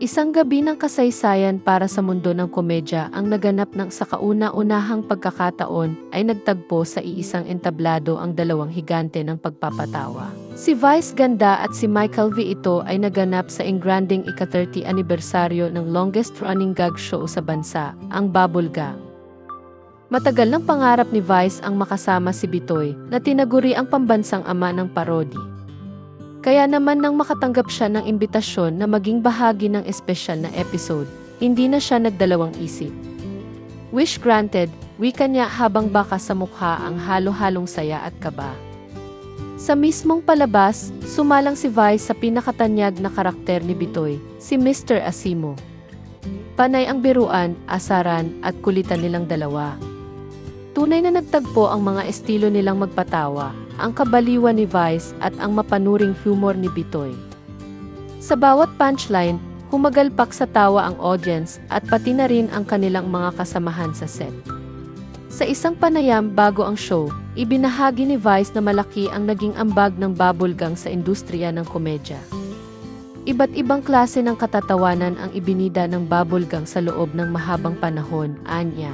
Isang gabi ng kasaysayan para sa mundo ng komedya ang naganap ng sa kauna-unahang pagkakataon ay nagtagpo sa iisang entablado ang dalawang higante ng pagpapatawa. Si Vice Ganda at si Michael V. Ito ay naganap sa engranding ika-30 anibersaryo ng longest-running gag show sa bansa, ang Bubble Gang. Matagal ng pangarap ni Vice ang makasama si Bitoy na tinaguri ang pambansang ama ng parody. Kaya naman nang makatanggap siya ng imbitasyon na maging bahagi ng espesyal na episode, hindi na siya nagdalawang isip. Wish granted, wika niya habang baka sa mukha ang halo-halong saya at kaba. Sa mismong palabas, sumalang si Vice sa pinakatanyag na karakter ni Bitoy, si Mr. Asimo. Panay ang biruan, asaran at kulitan nilang dalawa. Tunay na nagtagpo ang mga estilo nilang magpatawa, ang kabaliwan ni Vice at ang mapanuring humor ni Bitoy. Sa bawat punchline, humagalpak sa tawa ang audience at pati na rin ang kanilang mga kasamahan sa set. Sa isang panayam bago ang show, ibinahagi ni Vice na malaki ang naging ambag ng bubblegang sa industriya ng komedya. Iba't ibang klase ng katatawanan ang ibinida ng bubblegang sa loob ng mahabang panahon, anya.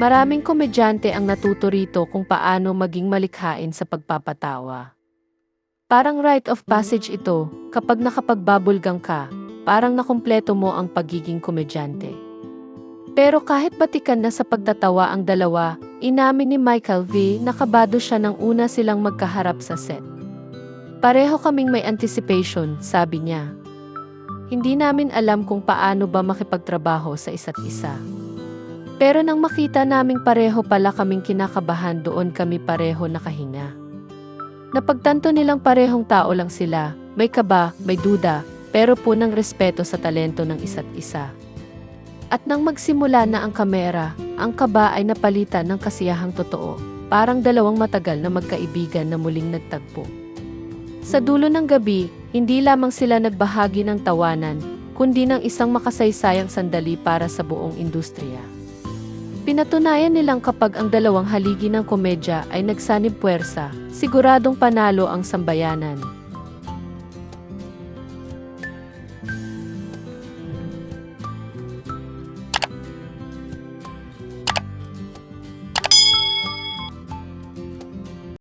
Maraming komedyante ang natuto rito kung paano maging malikhain sa pagpapatawa. Parang rite of passage ito, kapag nakapagbabulgang ka, parang nakumpleto mo ang pagiging komedyante. Pero kahit batikan na sa pagtatawa ang dalawa, inamin ni Michael V. nakabado siya nang una silang magkaharap sa set. Pareho kaming may anticipation, sabi niya. Hindi namin alam kung paano ba makipagtrabaho sa isa't isa. Pero nang makita naming pareho pala kaming kinakabahan doon kami pareho nakahinga. Napagtanto nilang parehong tao lang sila, may kaba, may duda, pero punang respeto sa talento ng isa't isa. At nang magsimula na ang kamera, ang kaba ay napalitan ng kasiyahang totoo, parang dalawang matagal na magkaibigan na muling nagtagpo. Sa dulo ng gabi, hindi lamang sila nagbahagi ng tawanan, kundi ng isang makasaysayang sandali para sa buong industriya. Pinatunayan nilang kapag ang dalawang haligi ng komedya ay nagsanib puwersa, siguradong panalo ang sambayanan.